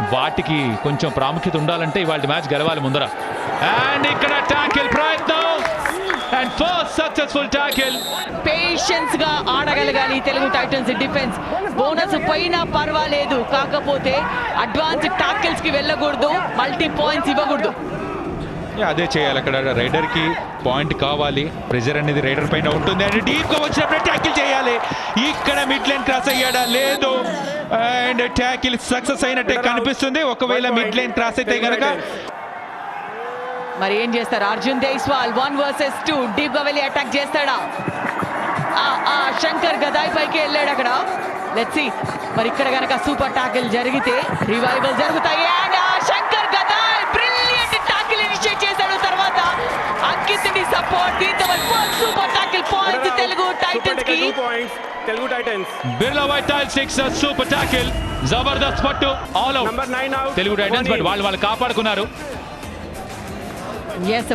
వాటికి కొంచెం ప్రాముఖ్యత ఉండాలంటే ఇవాళ మ్యాచ్ గెలవాలి ముందర. అండ్ ఇక్కడ టాకిల్ ప్రయత్నం. అండ్ ఫస్ట్ సక్సెస్ఫుల్ టాకిల్ పేషెన్స్గా ఆడగలగాలి తెలుగు టైటన్స్ డిఫెన్స్ బోనస్ పైన పర్వాలేదు. కాకపోతే అడ్వాన్స్ టాకిల్స్కి వెళ్ళకూడదు. మల్టీ పాయింట్స్ ఇవ్వకూడదు. అదే చేయాలి. అక్కడ రైడర్కి పాయింట్ కావాలి. ప్రెజర్ అనేది రైడర్ పైన ఉంటుంది. అండ్ డీప్గా వచ్చినప్పుడు ట్యాకిల్ చేయాలి. ఇక్కడ మిడ్ లైన్ క్రాస్ అయ్యాడా? లేదు. అండ్ ట్యాకిల్ సక్సెస్ అయినట్టే కనిపిస్తుంది. ఒకవేళ మిడ్ లైన్ క్రాస్ అయితే గనక. మరి ఏం చేస్తారు? Arjun Deshwal one versus two డీప్గా వెళ్ళి అటాక్ చేస్తాడా? ఆ, ఆ, శంకర్ గదాయ్ పైకి వెళ్ళాడు అక్కడ. లెట్స్ మరి ఇక్కడ గనక సూపర్ టాకిల్ జరిగితే రివైవల్ జరుగుతాయి. And Shankar Gadai brilliant tackle initiate చేశాడు. తర్వాత అంకిత్ సపోర్ట్ దీంతో super tackle points Telugu టైటన్స్కి. Telugu Titans Birla white tile six super tackle Jabardasth పట్టు all out number nine out Telugu Titans but వాళ్ళు వాళ్ళు కాపాడుకున్నారు. ఎస్